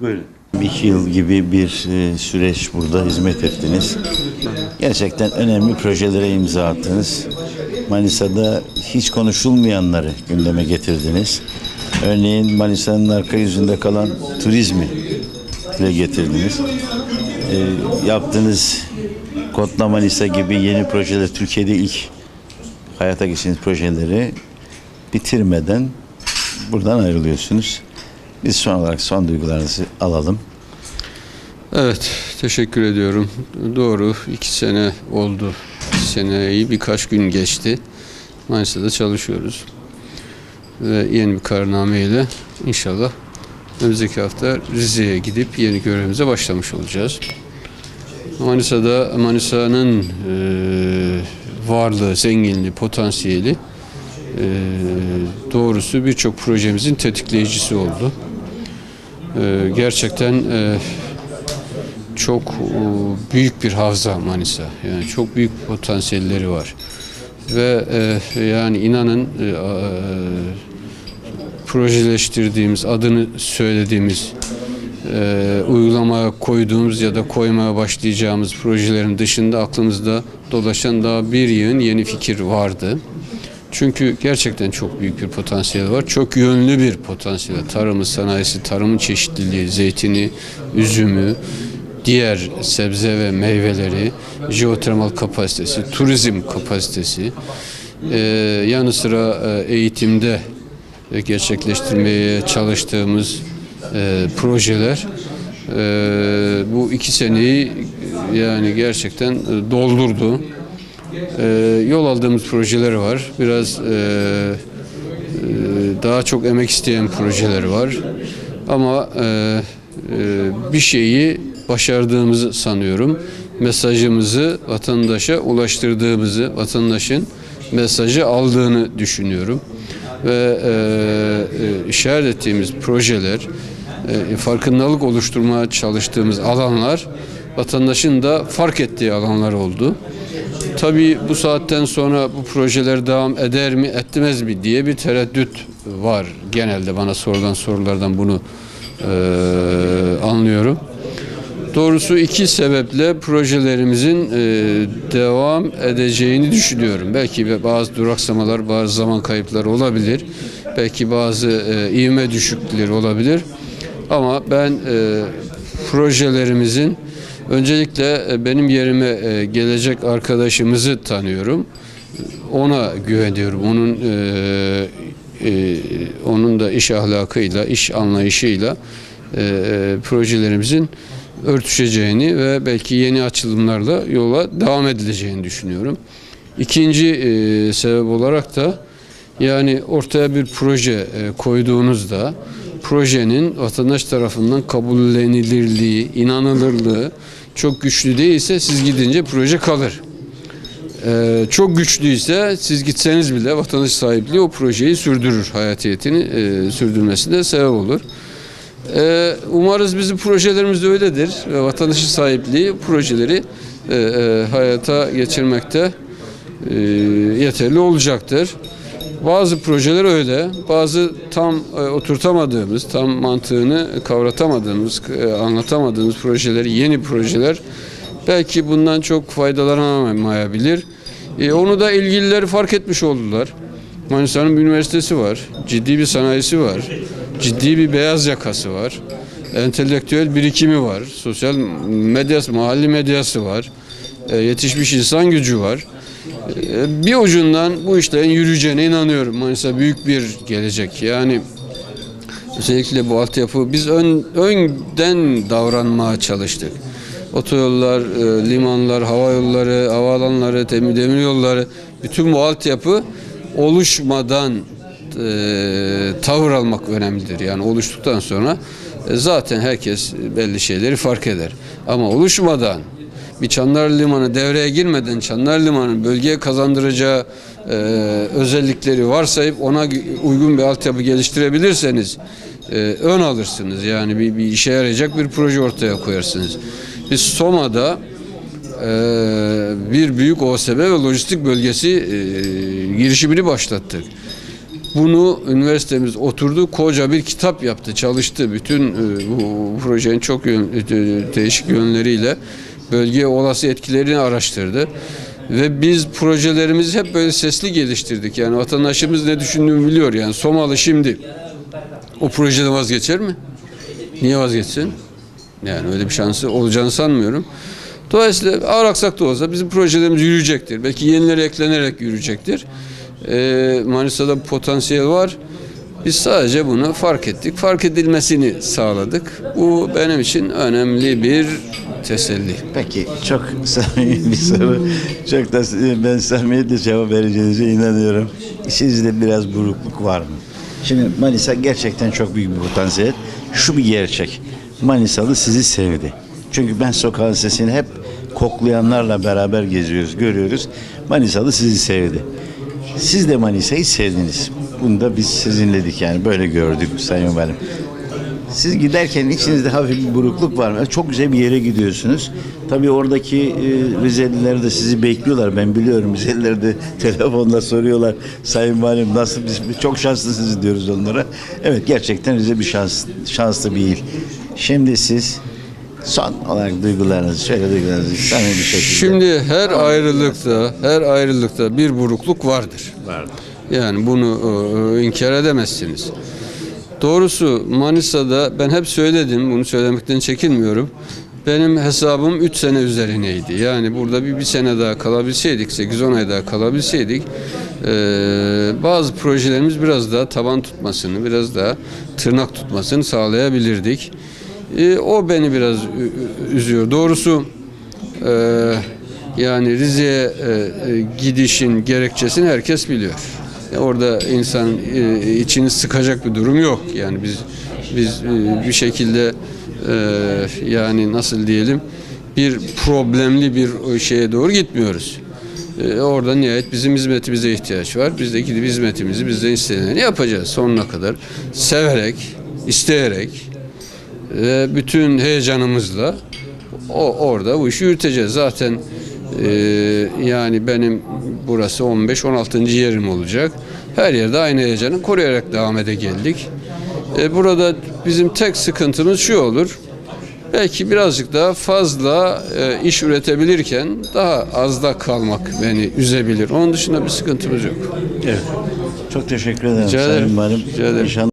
Buyurun. İki yıl gibi bir e, süreç burada hizmet ettiniz. Gerçekten önemli projelere imza attınız. Manisa'da hiç konuşulmayanları gündeme getirdiniz. Örneğin Manisa'nın arka yüzünde kalan turizmi dile getirdiniz. E, yaptığınız Kotla Manisa gibi yeni projeler Türkiye'de ilk hayata geçirdiğiniz projeleri bitirmeden buradan ayrılıyorsunuz. Biz son olarak son duygularınızı alalım. Evet, teşekkür ediyorum. Doğru, iki sene oldu. İki seneyi birkaç gün geçti. Manisa'da çalışıyoruz. Ve yeni bir kararnameyle inşallah önümüzdeki hafta Rize'ye gidip yeni görevimize başlamış olacağız. Manisa'da Manisa'nın e, varlığı, zenginliği, potansiyeli e, doğrusu birçok projemizin tetikleyicisi oldu. E, gerçekten e, çok e, büyük bir havza Manisa. Yani çok büyük potansiyelleri var. Ve e, yani inanın e, projeleştirdiğimiz, adını söylediğimiz, e, uygulamaya koyduğumuz ya da koymaya başlayacağımız projelerin dışında aklımızda dolaşan daha bir yığın yeni fikir vardı. Çünkü gerçekten çok büyük bir potansiyel var. Çok yönlü bir potansiyel. Tarımı, sanayisi, tarımın çeşitliliği, zeytini, üzümü, diğer sebze ve meyveleri, jeotermal kapasitesi, turizm kapasitesi, e, yanı sıra e, eğitimde e, gerçekleştirmeye çalıştığımız e, projeler e, bu iki seneyi yani gerçekten e, doldurdu. E, yol aldığımız projeler var. Biraz e, e, daha çok emek isteyen projeler var. Ama e, e, bir şeyi başardığımızı sanıyorum. Mesajımızı vatandaşa ulaştırdığımızı, vatandaşın mesajı aldığını düşünüyorum. Ve e, e, işaret ettiğimiz projeler, e, farkındalık oluşturmaya çalıştığımız alanlar vatandaşın da fark ettiği alanlar oldu. Tabii bu saatten sonra bu projeler devam eder mi etmez mi diye bir tereddüt var. Genelde bana sorulan sorulardan bunu e, anlıyorum. Doğrusu iki sebeple projelerimizin e, devam edeceğini düşünüyorum. Belki bazı duraksamalar, bazı zaman kayıpları olabilir. Belki bazı e, ivme düşüklükleri olabilir. Ama ben e, projelerimizin öncelikle e, benim yerime e, gelecek arkadaşımızı tanıyorum. Ona güveniyorum. Onun e, onun da iş ahlakıyla, iş anlayışıyla projelerimizin örtüşeceğini ve belki yeni açılımlarla yola devam edileceğini düşünüyorum. İkinci sebep olarak da yani ortaya bir proje koyduğunuzda projenin vatandaş tarafından kabullenilirliği, inanılırlığı çok güçlü değilse siz gidince proje kalır. Ee, çok güçlüyse siz gitseniz bile vatandaş sahipliği o projeyi sürdürür, hayatiyetini e, sürdürmesine sebep olur. Ee, umarız bizim projelerimiz de öyledir ve vatandaşın sahipliği projeleri e, e, hayata geçirmekte e, yeterli olacaktır. Bazı projeler öyle, bazı tam e, oturtamadığımız, tam mantığını kavratamadığımız, e, anlatamadığımız projeleri, yeni projeler belki bundan çok faydalanamayabilir. E, onu da ilgililer fark etmiş oldular. Manisa'nın bir üniversitesi var, ciddi bir sanayisi var, ciddi bir beyaz yakası var, entelektüel birikimi var, sosyal medyası, mahalli medyası var, e, yetişmiş insan gücü var. E, bir ucundan bu işlerin yürüyeceğine inanıyorum. Manisa büyük bir gelecek. Yani özellikle bu altyapı biz ön, önden davranmaya çalıştık. Otoyollar, e, limanlar, hava yolları, havaalanları, demir yolları bütün bu altyapı oluşmadan e, tavır almak önemlidir. Yani oluştuktan sonra e, zaten herkes belli şeyleri fark eder. Ama oluşmadan bir Çanlar Limanı devreye girmeden Çanlar Limanı bölgeye kazandıracağı e, özellikleri varsayıp ona uygun bir altyapı geliştirebilirseniz e, ön alırsınız. Yani bir, bir işe yarayacak bir proje ortaya koyarsınız. Biz Soma'da e, bir büyük OSB ve lojistik bölgesi e, girişimini başlattık. Bunu üniversitemiz oturdu, koca bir kitap yaptı, çalıştı. Bütün e, bu projenin çok yön, e, değişik yönleriyle bölgeye olası etkilerini araştırdı. Ve biz projelerimizi hep böyle sesli geliştirdik. Yani vatandaşımız ne düşündüğünü biliyor. Yani Somalı şimdi o projeden vazgeçer mi? Niye vazgeçsin? Yani öyle bir şansı olacağını sanmıyorum. Dolayısıyla ağır aksak da olsa bizim projelerimiz yürüyecektir. Belki yenileri eklenerek yürüyecektir. Ee, Manisa'da potansiyel var. Biz sadece bunu fark ettik. Fark edilmesini sağladık. Bu benim için önemli bir teselli. Peki çok samimi bir soru. Çok da ben samimiyetle cevap vereceğinize inanıyorum. İçinizde biraz burukluk var mı? Şimdi Manisa gerçekten çok büyük bir potansiyel. Şu bir gerçek. Manisalı sizi sevdi. Çünkü ben sokağın sesini hep koklayanlarla beraber geziyoruz, görüyoruz. Manisalı sizi sevdi. Siz de Manisa'yı sevdiniz. Bunu da biz sizinledik yani böyle gördük Sayın Valim. Siz giderken içinizde hafif bir burukluk var mı? Çok güzel bir yere gidiyorsunuz. Tabii oradaki e, Rizeliler de sizi bekliyorlar. Ben biliyorum Rizeliler de telefonla soruyorlar. Sayın Valim nasıl biz çok şanslısınız diyoruz onlara. Evet gerçekten Rize bir şans, şanslı bir il. Şimdi siz son olarak duygularınızı, şöyle duygularınızı samimi bir şekilde. Şimdi her ayrılıkta, her ayrılıkta bir burukluk vardır. Vardır. Yani bunu e, inkar edemezsiniz. Doğrusu Manisa'da ben hep söyledim, bunu söylemekten çekinmiyorum. Benim hesabım 3 sene üzerineydi. Yani burada bir, bir sene daha kalabilseydik, 8-10 ay daha kalabilseydik e, bazı projelerimiz biraz daha taban tutmasını, biraz daha tırnak tutmasını sağlayabilirdik. E, o beni biraz üzüyor. Doğrusu e, yani Rize'ye e, gidişin gerekçesini herkes biliyor. Orada insan e, içini sıkacak bir durum yok. Yani biz biz e, bir şekilde e, yani nasıl diyelim bir problemli bir şeye doğru gitmiyoruz. E, orada nihayet bizim hizmetimize ihtiyaç var. Biz de gidip hizmetimizi bizden isteneni yapacağız sonuna kadar. Severek, isteyerek ve bütün heyecanımızla o orada bu işi yürüteceğiz. Zaten e, yani benim burası 15-16. yerim olacak. Her yerde aynı heyecanı koruyarak devam ede geldik. E, burada bizim tek sıkıntımız şu olur. Belki birazcık daha fazla e, iş üretebilirken daha azda kalmak beni üzebilir. Onun dışında bir sıkıntımız yok. Evet. Çok teşekkür ederim Rica ederim. Sayın Valim. Rica ederim. İnşallah